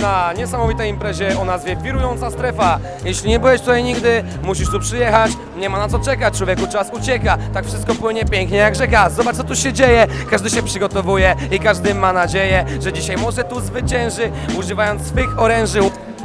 na niesamowitej imprezie o nazwie Wirująca Strefa. Jeśli nie byłeś tutaj nigdy, musisz tu przyjechać. Nie ma na co czekać, człowieku, czas ucieka. Tak wszystko płynie pięknie jak rzeka. Zobacz, co tu się dzieje. Każdy się przygotowuje i każdy ma nadzieję, że dzisiaj może tu zwycięży, używając swych oręży.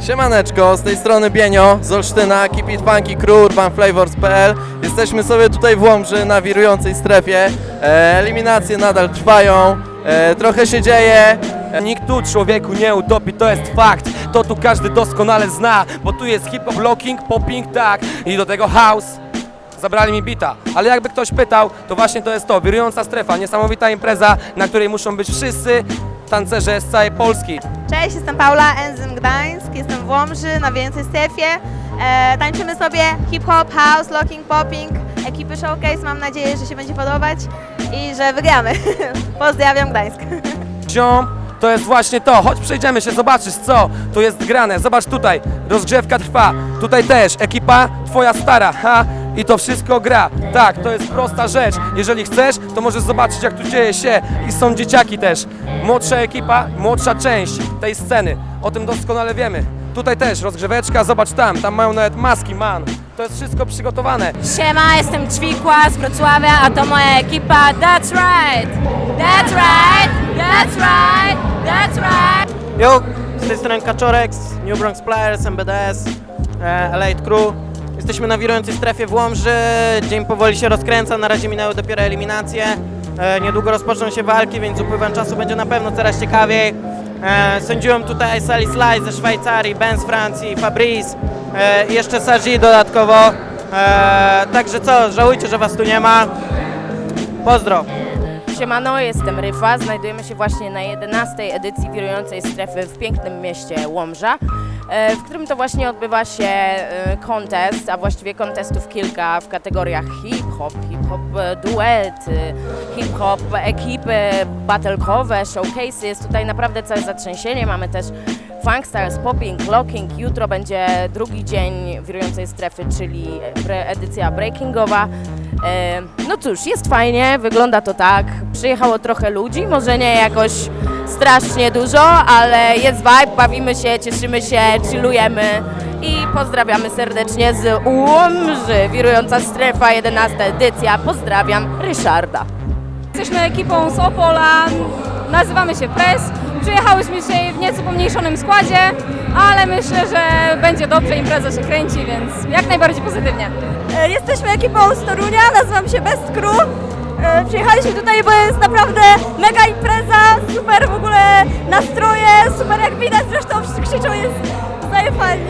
Siemaneczko, z tej strony Bienio z Olsztyna, Keep It Funky Crew, urbanflavors.pl Jesteśmy sobie tutaj w Łomży na wirującej strefie. E, eliminacje nadal trwają, e, trochę się dzieje. Nikt tu człowieku nie utopi, to jest fakt. To tu każdy doskonale zna, bo tu jest hip-hop, locking, popping, tak. I do tego house. Zabrali mi bita, ale jakby ktoś pytał, to właśnie to jest to, wirująca strefa, niesamowita impreza, na której muszą być wszyscy tancerze z całej Polski. Cześć, jestem Paula, Enzym Gdańsk, jestem w Łomży na więcej strefie. E, tańczymy sobie hip-hop, house, locking, popping, ekipy showcase. Mam nadzieję, że się będzie podobać i że wygramy. Pozdrawiam Gdańsk. Ziom, to jest właśnie to, chodź przejdziemy się, zobaczysz co tu jest grane, zobacz tutaj, rozgrzewka trwa, tutaj też, ekipa twoja stara, ha, i to wszystko gra, tak, to jest prosta rzecz, jeżeli chcesz, to możesz zobaczyć jak tu dzieje się i są dzieciaki też, młodsza ekipa, młodsza część tej sceny, o tym doskonale wiemy. Tutaj też rozgrzeweczka, zobacz tam, tam mają nawet maski, man. To jest wszystko przygotowane. Siema, jestem Ćwikła z Wrocławia, a to moja ekipa That's right! That's right! That's right! Yo, z tej strony New Bronx Players, MBDS, e, Elite Crew. Jesteśmy na wirującej strefie w Łomży, dzień powoli się rozkręca, na razie minęły dopiero eliminacje. E, niedługo rozpoczną się walki, więc upływem czasu będzie na pewno coraz ciekawiej. E, sędziują tutaj Sally Sly ze Szwajcarii, Ben z Francji, Fabrice e, i jeszcze Saji dodatkowo. Także co, żałujcie, że was tu nie ma. Pozdro! Siemano, jestem Ryfa, znajdujemy się właśnie na 11 edycji wirującej strefy w pięknym mieście Łomża, e, w którym to właśnie odbywa się e, kontest, a właściwie kontestów kilka w kategoriach hip-hop, hip-hop duety, hip-hop ekipy battlekowe, showcase'y, jest tutaj naprawdę całe zatrzęsienie, mamy też Funkstars, Popping, Locking. Jutro będzie drugi dzień wirującej strefy, czyli edycja breakingowa. E, No cóż, jest fajnie, wygląda to tak. Przyjechało trochę ludzi, może nie jakoś strasznie dużo, ale jest vibe, bawimy się, cieszymy się, chillujemy i pozdrawiamy serdecznie z Łomży. Wirująca strefa, 11 edycja. Pozdrawiam, Ryszarda. Jesteśmy ekipą z Opola, nazywamy się Press. Przyjechałyśmy dzisiaj w nieco pomniejszonym składzie, ale myślę, że będzie dobrze, impreza się kręci, więc jak najbardziej pozytywnie. E, Jesteśmy ekipą z Torunia, nazywam się Best Crew. E, Przyjechaliśmy tutaj, bo jest naprawdę mega impreza, super w ogóle nastroje, super jak widać, zresztą wszyscy krzyczą, jest zajefani.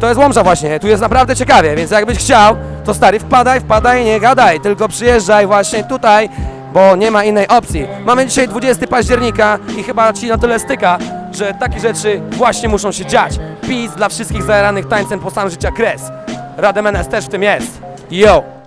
To jest Łomża właśnie, tu jest naprawdę ciekawie, więc jakbyś chciał, to stary wpadaj, wpadaj, nie gadaj, tylko przyjeżdżaj właśnie tutaj, bo nie ma innej opcji. Mamy dzisiaj 20 października i chyba ci na tyle styka, że takie rzeczy właśnie muszą się dziać. Peace dla wszystkich zajaranych tańcem po sam życia kres. Rademenes też w tym jest. Yo!